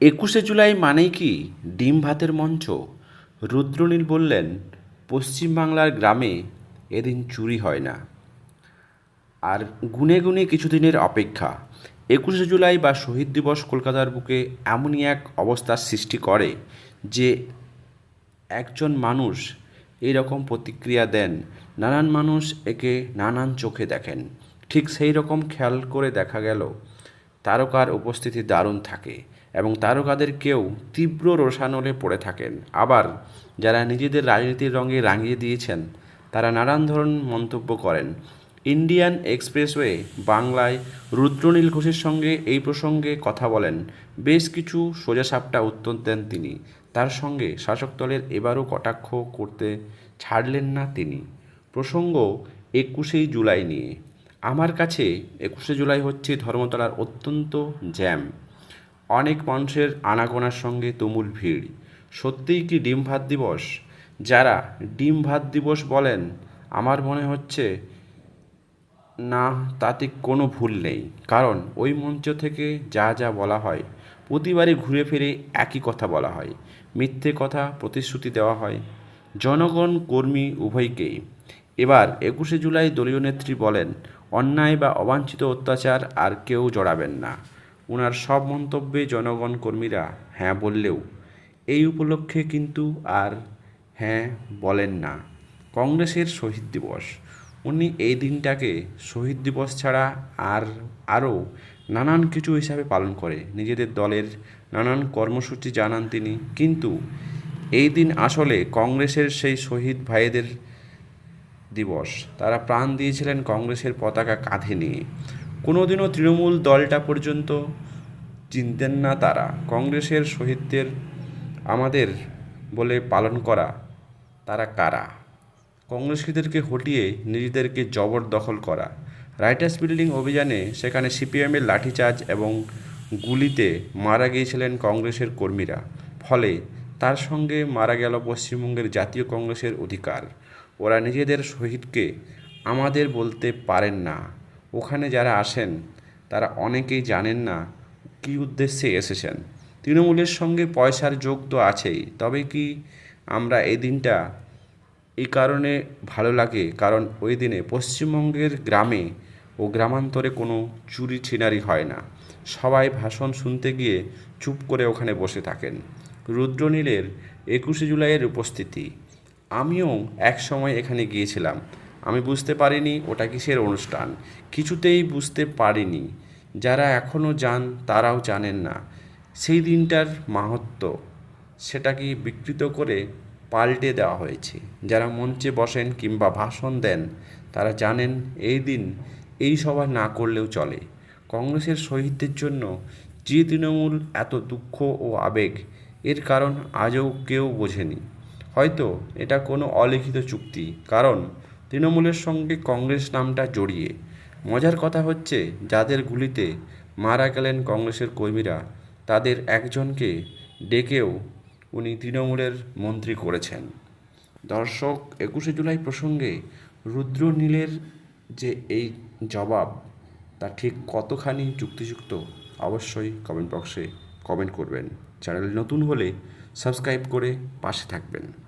একুশে জুলাই মানেই কি ডিম ভাতের মঞ্চ? রুদ্রনীল বললেন পশ্চিমবাংলার গ্রামে এদিন চুরি হয় না। আর গুনে গুনে কিছুদিনের অপেক্ষা, একুশে জুলাই বা শহীদ দিবস কলকাতার বুকে এমনই এক অবস্থার সৃষ্টি করে যে একজন মানুষ এই রকম প্রতিক্রিয়া দেন, নানান মানুষ একে নানান চোখে দেখেন। ঠিক সেই রকম খেয়াল করে দেখা গেল তারকার উপস্থিতি দারুণ থাকে এবং তারকাদের কেউ তীব্র রোষানলে পড়ে থাকেন। আবার যারা নিজেদের রাজনীতির রঙে রাঙিয়ে দিয়েছেন, তারা নানান ধরনের মন্তব্য করেন। ইন্ডিয়ান এক্সপ্রেসওয়ে বাংলায় রুদ্রনীল ঘোষের সঙ্গে এই প্রসঙ্গে কথা বলেন। বেশ কিছু সোজাসাপটা উত্তর দেন তিনি। তার সঙ্গে শাসক দলের এবারও কটাক্ষ করতে ছাড়লেন না তিনি। প্রসঙ্গ একুশেই জুলাই নিয়ে। আমার কাছে একুশে জুলাই হচ্ছে ধর্মতলার অত্যন্ত জ্যাম অনেক মানুষের আনাগোনার সঙ্গে তুমুল ভিড়। সত্যিই কি ডিম ভাত দিবস? যারা ডিম ভাত দিবস বলেন, আমার মনে হচ্ছে না, তাতে কোনো ভুল নেই। কারণ ওই মঞ্চ থেকে যা যা বলা হয়, প্রতিবারই ঘুরে ফিরে একই কথা বলা হয়। মিথ্যে কথা প্রতিশ্রুতি দেওয়া হয়। জনগণ, কর্মী উভয়কেই। এবার একুশে জুলাই দলীয় নেত্রী বলেন অন্যায় বা অবাঞ্ছিত অত্যাচার আর কেউ জড়াবেন না। ওনার সব মন্তব্যে জনগণ কর্মীরা হ্যাঁ বললেও, এই উপলক্ষে কিন্তু আর হ্যাঁ বলেন না। কংগ্রেসের শহীদ দিবস, উনি এই দিনটাকে শহীদ দিবস ছাড়া আর আরও নানান কিছু হিসাবে পালন করে। নিজেদের দলের নানান কর্মসূচি জানান তিনি। কিন্তু এই দিন আসলে কংগ্রেসের সেই শহীদ ভাইদের দিবস। তারা প্রাণ দিয়েছিলেন কংগ্রেসের পতাকা কাঁধে নিয়ে। কোনোদিনও তৃণমূল দলটা পর্যন্ত চিনতেন না তারা। কংগ্রেসের শহীদদের আমাদের বলে পালন করা তারা কারা? কংগ্রেসীদেরকে হটিয়ে নিজেদেরকে জবরদখল করা। রাইটার্স বিল্ডিং অভিযানে সেখানে সিপিএমের লাঠিচার্জ এবং গুলিতে মারা গিয়েছিলেন কংগ্রেসের কর্মীরা। ফলে তার সঙ্গে মারা গেল পশ্চিমবঙ্গের জাতীয় কংগ্রেসের অধিকার। ওরা নিজেদের শহীদকে আমাদের বলতে পারেন না। ওখানে যারা আসেন, তারা অনেকেই জানেন না কী উদ্দেশ্যে এসেছেন। তৃণমূলের সঙ্গে পয়সার যোগ তো আছেই, তবে কি আমরা এই দিনটা এই কারণে ভালো লাগে? কারণ ওই দিনে পশ্চিমবঙ্গের গ্রামে ও গ্রামান্তরে কোনো চুরি ছিনারি হয় না। সবাই ভাষণ শুনতে গিয়ে চুপ করে ওখানে বসে থাকেন। রুদ্রনীলের একুশে জুলাইয়ের উপস্থিতি। আমিও এক সময় এখানে গিয়েছিলাম। আমি বুঝতে পারিনি ওটা কিসের অনুষ্ঠান। কিছুতেই বুঝতে পারিনি। যারা এখনও যান, তারাও জানেন না। সেই দিনটার মাহাত্ম্য সেটা কি বিকৃত করে পাল্টে দেওয়া হয়েছে? যারা মঞ্চে বসেন কিংবা ভাষণ দেন, তারা জানেন এই দিন এই সভা না করলেও চলে। কংগ্রেসের শহীদদের জন্য যে তৃণমূল এত দুঃখ ও আবেগ, এর কারণ আজও কেউ বোঝেনি। হয়তো এটা কোনো অলিখিত চুক্তি, কারণ তৃণমূলের সঙ্গে কংগ্রেস নামটা জড়িয়ে। মজার কথা হচ্ছে, যাদের গুলিতে মারা গেলেন কংগ্রেসের কর্মীরা, তাদের একজনকে ডেকেও উনি তৃণমূলের মন্ত্রী করেছেন। দর্শক, একুশে জুলাই প্রসঙ্গে রুদ্রনীলের যে এই জবাব, তা ঠিক কতখানি যুক্তিযুক্ত, অবশ্যই কমেন্ট বক্সে কমেন্ট করবেন। চ্যানেল নতুন হলে সাবস্ক্রাইব করে পাশে থাকবেন।